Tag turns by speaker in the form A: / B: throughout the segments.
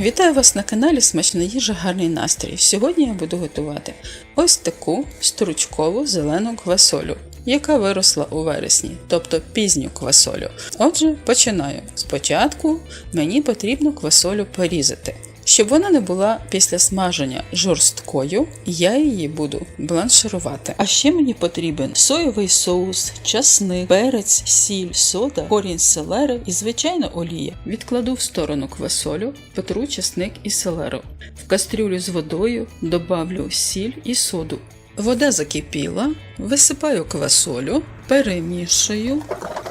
A: Вітаю вас на каналі Смачна їжа, гарний настрій. Сьогодні я буду готувати ось таку стручкову зелену квасолю, яка виросла у вересні, тобто пізню квасолю. Отже, починаю. Спочатку мені потрібно квасолю порізати. Щоб вона не була після смаження жорсткою, я її буду бланширувати. А ще мені потрібен соєвий соус, часник, перець, сіль, сода, корінь селери і звичайна олія. Відкладу в сторону квасолю, потру часник і селеру. В кастрюлю з водою добавлю сіль і соду. Вода закипіла, висипаю квасолю, перемішую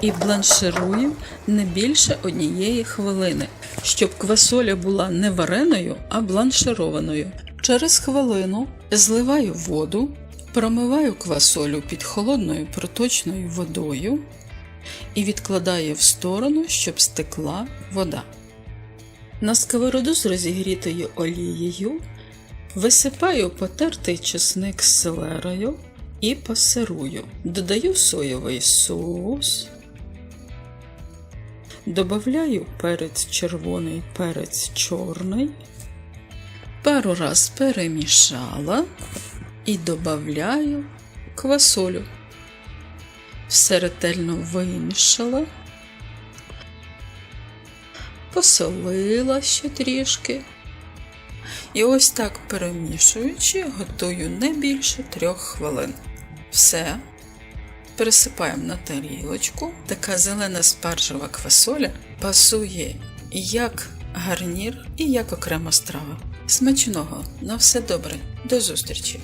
A: і бланширую не більше однієї хвилини, щоб квасоля була не вареною, а бланшированою. Через хвилину зливаю воду, промиваю квасолю під холодною проточною водою і відкладаю в сторону, щоб стекла вода. На сковороду з розігрітою олією Висипаю потертий чесник з селерою і пасирую. Додаю соєвий соус. Добавляю перець червоний, перець чорний. Пару раз перемішала і додаю квасолю. Все ретельно вимішала, посолила ще трішки. І ось так перемішуючи, готую не більше трьох хвилин. Все. Пересипаємо на тарілочку. Така зелена спаржева квасоля пасує як гарнір і як окрема страва. Смачного! На все добре, до зустрічі!